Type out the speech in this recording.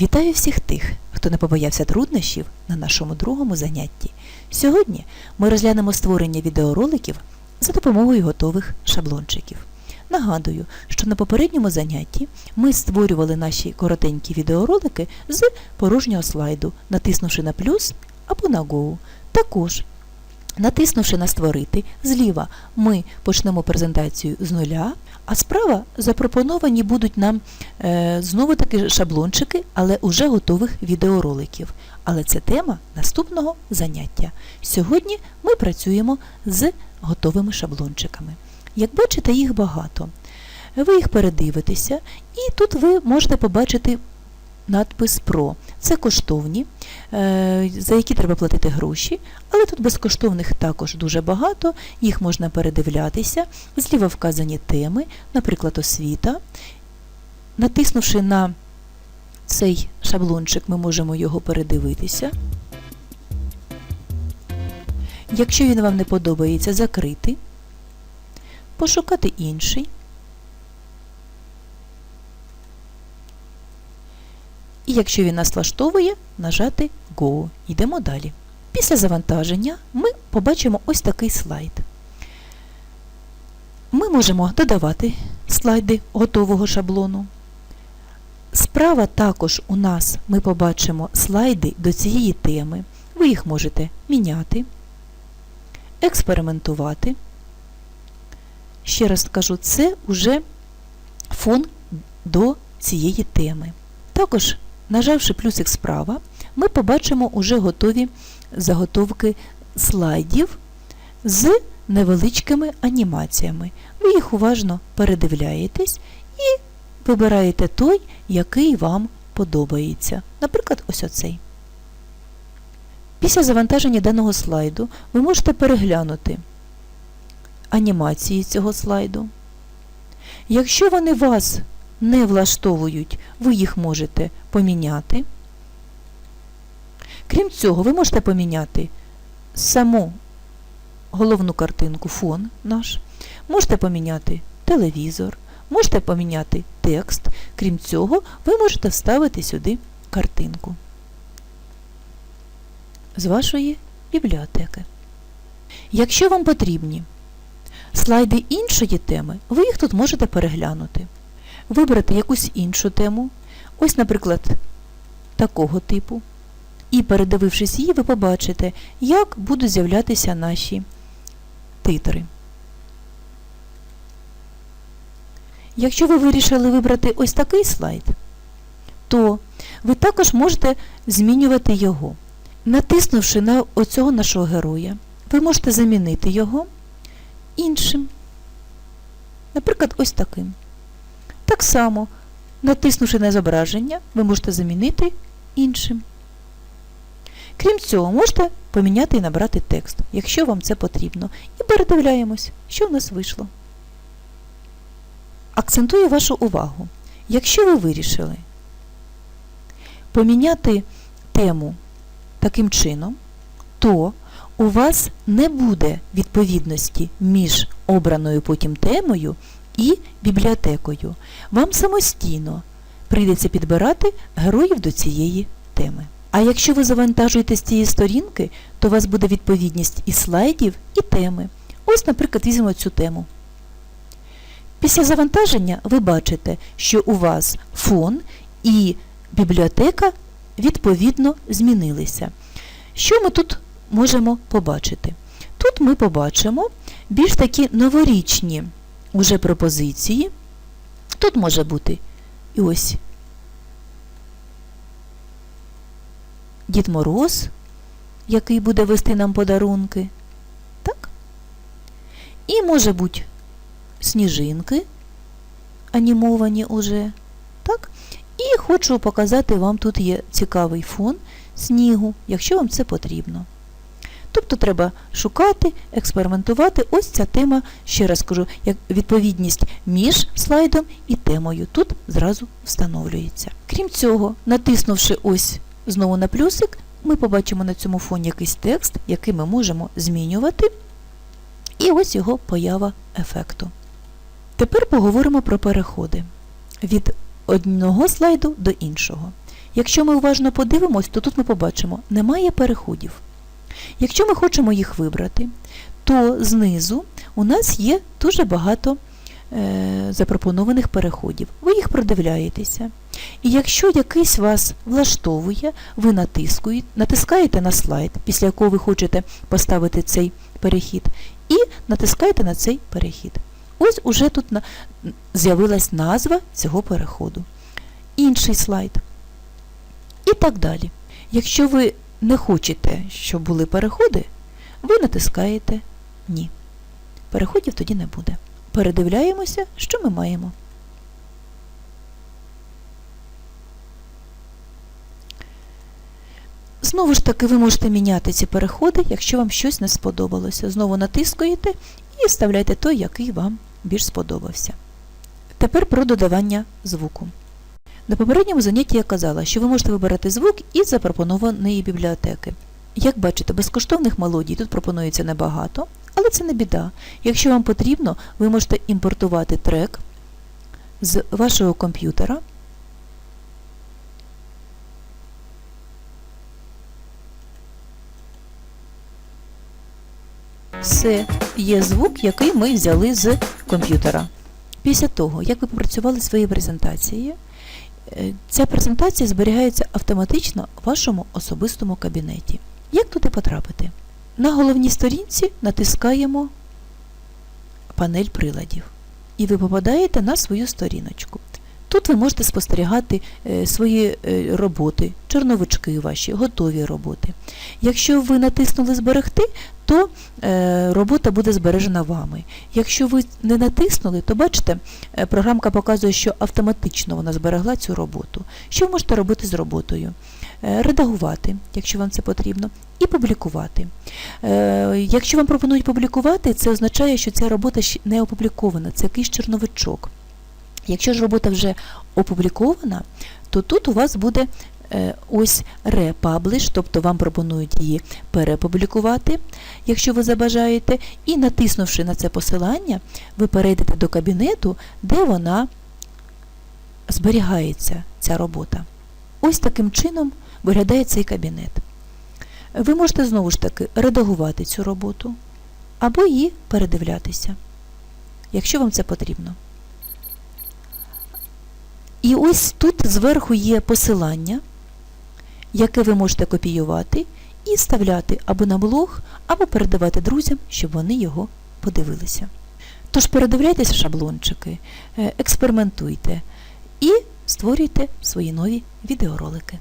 Вітаю всіх тих, хто не побоявся труднощів на нашому другому занятті. Сьогодні ми розглянемо створення відеороликів за допомогою готових шаблончиків. Нагадую, що на попередньому занятті ми створювали наші коротенькі відеоролики з порожнього слайду, натиснувши на плюс або на Go. Також Натиснувши на Створити, зліва ми почнемо презентацію з нуля, а справа запропоновані будуть нам е, знову таки шаблончики, але уже готових відеороликів. Але це тема наступного заняття. Сьогодні ми працюємо з готовими шаблончиками. Як бачите, їх багато. Ви їх передивитеся, і тут ви можете побачити надпис Про. Це коштовні, за які треба платити гроші, але тут безкоштовних також дуже багато, їх можна передивлятися. Зліва вказані теми, наприклад, освіта. Натиснувши на цей шаблончик, ми можемо його передивитися. Якщо він вам не подобається, закрити, пошукати інший. І якщо він нас влаштовує, нажати Go. Йдемо далі. Після завантаження ми побачимо ось такий слайд. Ми можемо додавати слайди готового шаблону. Справа також у нас ми побачимо слайди до цієї теми. Ви їх можете міняти, експериментувати. Ще раз скажу, це вже фон до цієї теми. Також Нажавши плюсик справа, ми побачимо уже готові заготовки слайдів з невеличкими анімаціями. Ви їх уважно передивляєтесь і вибираєте той, який вам подобається. Наприклад, ось оцей. Після завантаження даного слайду ви можете переглянути анімації цього слайду. Якщо вони вас не влаштовують, ви їх можете поміняти. Крім цього, ви можете поміняти саму головну картинку, фон наш, можете поміняти телевізор, можете поміняти текст. Крім цього, ви можете вставити сюди картинку з вашої бібліотеки. Якщо вам потрібні слайди іншої теми, ви їх тут можете переглянути вибрати якусь іншу тему, ось, наприклад, такого типу. І, передивившись її, ви побачите, як будуть з'являтися наші титри. Якщо ви вирішили вибрати ось такий слайд, то ви також можете змінювати його. Натиснувши на оцього нашого героя, ви можете замінити його іншим. Наприклад, ось таким. Так само, натиснувши на зображення, ви можете замінити іншим. Крім цього, можете поміняти і набрати текст, якщо вам це потрібно. І передивляємось, що в нас вийшло. Акцентую вашу увагу. Якщо ви вирішили поміняти тему таким чином, то у вас не буде відповідності між обраною потім темою і бібліотекою. Вам самостійно прийдеться підбирати героїв до цієї теми. А якщо ви завантажуєте з цієї сторінки, то у вас буде відповідність і слайдів, і теми. Ось, наприклад, візьмемо цю тему. Після завантаження ви бачите, що у вас фон і бібліотека відповідно змінилися. Що ми тут можемо побачити? Тут ми побачимо більш такі новорічні уже пропозиції. Тут може бути і ось Дід Мороз, який буде вести нам подарунки. Так? І може бути сніжинки, анімовані уже. Так? І хочу показати вам тут є цікавий фон снігу, якщо вам це потрібно. Тобто треба шукати, експериментувати. Ось ця тема, ще раз кажу, як відповідність між слайдом і темою. Тут зразу встановлюється. Крім цього, натиснувши ось знову на плюсик, ми побачимо на цьому фоні якийсь текст, який ми можемо змінювати. І ось його поява ефекту. Тепер поговоримо про переходи від одного слайду до іншого. Якщо ми уважно подивимось, то тут ми побачимо, немає переходів. Якщо ми хочемо їх вибрати, то знизу у нас є дуже багато запропонованих переходів. Ви їх продивляєтеся. І якщо якийсь вас влаштовує, ви натискує- натискаєте на слайд, після якого ви хочете поставити цей перехід, і натискаєте на цей перехід. Ось уже тут з'явилась назва цього переходу. Інший слайд. І так далі. Якщо ви не хочете, щоб були переходи, ви натискаєте Ні. Переходів тоді не буде. Передивляємося, що ми маємо. Знову ж таки, ви можете міняти ці переходи, якщо вам щось не сподобалося. Знову натискуєте і вставляєте той, який вам більш сподобався. Тепер про додавання звуку. На попередньому занятті я казала, що ви можете вибирати звук із запропонованої бібліотеки. Як бачите, безкоштовних мелодій тут пропонується небагато, але це не біда. Якщо вам потрібно, ви можете імпортувати трек з вашого комп'ютера. Це є звук, який ми взяли з комп'ютера. Після того, як ви попрацювали своєю презентацією, е, ця презентація зберігається автоматично в вашому особистому кабінеті. Як туди потрапити? На головній сторінці натискаємо панель приладів. І ви попадаєте на свою сторіночку. Тут ви можете спостерігати е, свої е, роботи, чорновички ваші, готові роботи. Якщо ви натиснули Зберегти, то е, робота буде збережена вами. Якщо ви не натиснули, то бачите, програмка показує, що автоматично вона зберегла цю роботу. Що ви можете робити з роботою? Редагувати, якщо вам це потрібно, і публікувати. Якщо вам пропонують публікувати, це означає, що ця робота не опублікована, це якийсь чорновичок. Якщо ж робота вже опублікована, то тут у вас буде е, ось republish, тобто вам пропонують її перепублікувати, якщо ви забажаєте, і натиснувши на це посилання, ви перейдете до кабінету, де вона зберігається, ця робота. Ось таким чином виглядає цей кабінет. Ви можете знову ж таки редагувати цю роботу або її передивлятися, якщо вам це потрібно. І ось тут зверху є посилання, яке ви можете копіювати і вставляти або на блог, або передавати друзям, щоб вони його подивилися. Тож передивляйтеся шаблончики, е, експериментуйте і створюйте свої нові відеоролики.